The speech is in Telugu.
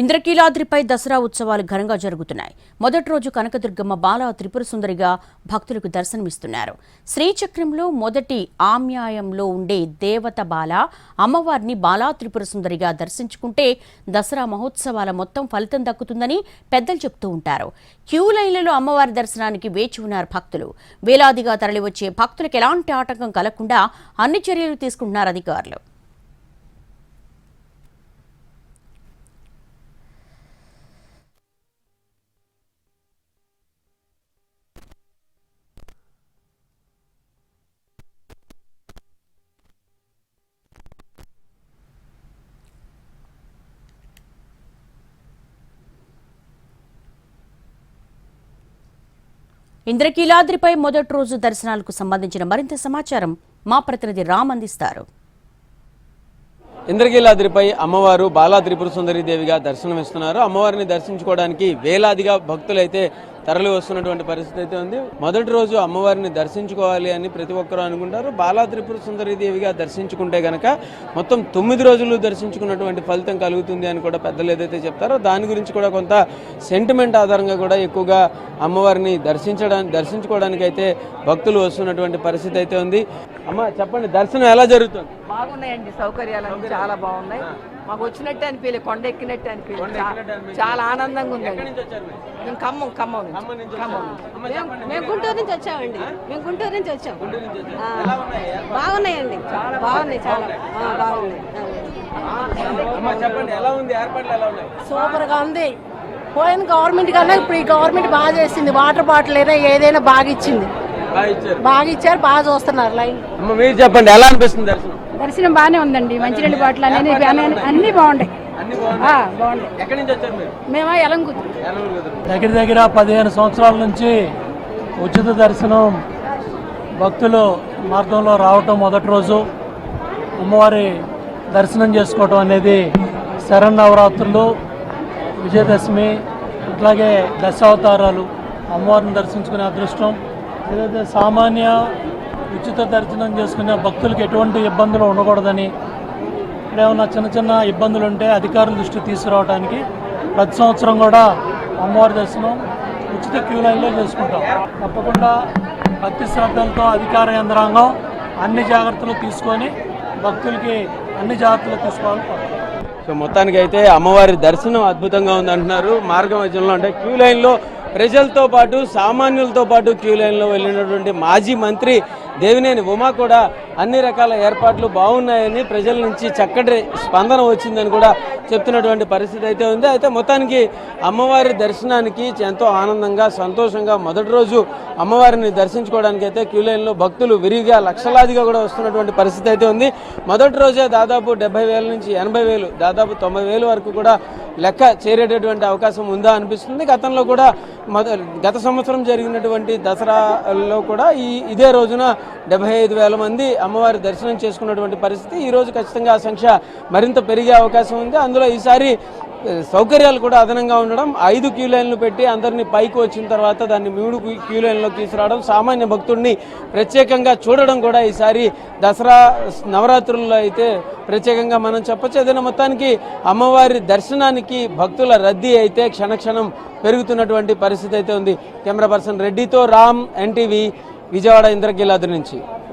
ఇంద్రకీలాద్రిపై దసరా ఉత్సవాలు ఘనంగా జరుగుతున్నాయి. మొదటి రోజు కనకదుర్గమ్మ బాల త్రిపుర సుందరిగా భక్తులకు దర్శనమిస్తున్నారు. శ్రీచక్రంలో మొదటి ఆమ్యాయంలో ఉండే దేవత బాల అమ్మవారిని బాలా త్రిపుర సుందరిగా దర్శించుకుంటే దసరా మహోత్సవాల మొత్తం ఫలితం దక్కుతుందని పెద్దలు చెబుతూ ఉంటారు. క్యూ లైన్లలో అమ్మవారి దర్శనానికి వేచి ఉన్నారు భక్తులు. వేలాదిగా తరలివచ్చే భక్తులకు ఎలాంటి ఆటంకం కలగకుండా అన్ని చర్యలు తీసుకుంటున్నారు అధికారులు. ఇంద్రకీలాద్రిపై మొదటి రోజు దర్శనాలకు సంబంధించిన మరింత సమాచారం మా ప్రతినిధి రామ్ అందిస్తారు. ఇంద్రకీలాద్రిపై అమ్మవారు బాలా త్రిపుర సుందరి దేవిగా దర్శనమిస్తున్నారు. అమ్మవారిని దర్శించుకోవడానికి వేలాదిగా భక్తులైతే తరలి వస్తున్నటువంటి పరిస్థితి అయితే ఉంది. మొదటి రోజు అమ్మవారిని దర్శించుకోవాలి అని ప్రతి ఒక్కరూ అనుకుంటారు. బాలా త్రిపుర సుందరి దేవిగా దర్శించుకుంటే గనక మొత్తం తొమ్మిది రోజులు దర్శించుకున్నటువంటి ఫలితం కలుగుతుంది అని కూడా పెద్దలు ఏదైతే చెప్తారో దాని గురించి కూడా కొంత సెంటిమెంట్ ఆధారంగా కూడా ఎక్కువగా అమ్మవారిని దర్శించడానికి దర్శించుకోవడానికి అయితే భక్తులు వస్తున్నటువంటి పరిస్థితి అయితే ఉంది. అమ్మ చెప్పండి దర్శనం ఎలా జరుగుతుంది? బాగున్నాయండి సౌకర్యాలన్నీ చాలా బాగున్నాయి. మాకు వచ్చినట్టే అనిపించలే కొండ ఎక్కినట్టే అనిపించలేదు అనిపించలేదు. చాలా ఆనందంగా? మేము ఖమ్మం ఖమ్మం మేము గుంటూరు నుంచి వచ్చామండి. మేము గుంటూరు నుంచి వచ్చాం? బాగున్నాయండి. బాగున్నాయి చాలా. బాగున్నాయి. అమ్మ చెప్పండి ఎలా ఉంది? ఏర్పాట్లు ఎలా ఉన్నాయి? సూపర్గా ఉంది. పోయిన గవర్నమెంట్ కన్నా ఇప్పుడు ఈ గవర్నమెంట్ బాగా చేసింది. వాటర్ బాటిల్ అయినా ఏదైనా బాగా ఇచ్చింది. బాగా ఇచ్చారు. బాగా చూస్తున్నారు లైన్. అమ్మ మీరు చెప్పండి ఎలా అనిపిస్తుంది దర్శనం? దర్శనం బాగానే ఉందండి. మంచినీళ్ళ బాటిల్ అనేది అన్ని బాగుంటాయి బాగున్నాయి? ఎక్కడి నుంచి వచ్చారు మీరు? మేమా ఎలంకుదు ఏలూరు కుదురు. దగ్గర దగ్గర పదిహేను సంవత్సరాల నుంచి ఉచిత దర్శనం భక్తులు మార్గంలో రావటం మొదటి రోజు. అమ్మవారి దర్శనం చేసుకోవటం అనేది శరన్నవరాత్రులు విజయదశమి అట్లాగే దశావతారాలు అమ్మవారిని దర్శించుకునే అదృష్టం. ఏదైతే సామాన్య ఉచిత దర్శనం చేసుకునే భక్తులకు ఎటువంటి ఇబ్బందులు ఉండకూడదని ఇక్కడ ఏమన్నా చిన్న చిన్న ఇబ్బందులు ఉంటే అధికారుల దృష్టికి తీసుకురావడానికి ప్రతి సంవత్సరం కూడా అమ్మవారి దర్శనం ఉచిత క్యూ లైన్లో చేసుకుంటాం. తప్పకుండా భక్తి శ్రద్ధలతో అధికార యంత్రాంగం అన్ని జాగ్రత్తలు తీసుకొని భక్తులకి అన్ని జాగ్రత్తలు తీసుకోవాలి సో మొత్తానికి అయితే అమ్మవారి దర్శనం అద్భుతంగా ఉంది అంటున్నారు మార్గ మధ్యంలో అంటే క్యూ లైన్లో ప్రజలతో పాటు సామాన్యులతో పాటు క్యూ లైన్లో వెళ్ళినటువంటి మాజీ మంత్రి దేవినేని ఉమా కూడా అన్ని రకాల ఏర్పాట్లు బాగున్నాయని ప్రజల నుంచి చక్కటి స్పందన వచ్చిందని కూడా చెప్తున్నటువంటి పరిస్థితి అయితే ఉంది. అయితే మొత్తానికి అమ్మవారి దర్శనానికి ఎంతో ఆనందంగా సంతోషంగా మొదటి రోజు అమ్మవారిని దర్శించుకోవడానికి అయితే క్యూ లైన్లో భక్తులు విరిగా లక్షలాదిగా కూడా వస్తున్నటువంటి పరిస్థితి అయితే ఉంది. మొదటి రోజే దాదాపు డెబ్బై వేల నుంచి ఎనభై వేలు దాదాపు తొంభై వేలు వరకు కూడా లెక్క చేరేటటువంటి అవకాశం ఉందా అనిపిస్తుంది. గతంలో కూడా గత సంవత్సరం జరిగినటువంటి దసరాలో కూడా ఈ ఇదే రోజున డెబ్బై ఐదు వేల మంది అమ్మవారి దర్శనం చేసుకున్నటువంటి పరిస్థితి. ఈ రోజు ఖచ్చితంగా ఆ సంఖ్య మరింత పెరిగే అవకాశం ఉంది. అందులో ఈసారి సౌకర్యాలు కూడా అదనంగా ఉండడం. ఐదు క్యూ లైన్లు పెట్టి అందరినీ పైకి వచ్చిన తర్వాత దాన్ని మూడు క్యూ- లైన్లో లైన్లోకి తీసుకురావడం సామాన్య భక్తుడిని ప్రత్యేకంగా చూడడం కూడా ఈసారి దసరా నవరాత్రుల్లో అయితే ప్రత్యేకంగా మనం చెప్పొచ్చు. ఏదైనా మొత్తానికి అమ్మవారి దర్శనానికి భక్తుల రద్దీ అయితే క్షణక్షణం పెరుగుతున్నటువంటి పరిస్థితి అయితే ఉంది. కెమెరా పర్సన్ రెడ్డితో రామ్ ఎన్టీవీ విజయవాడ ఇంద్రకీలాద్రి నుంచి.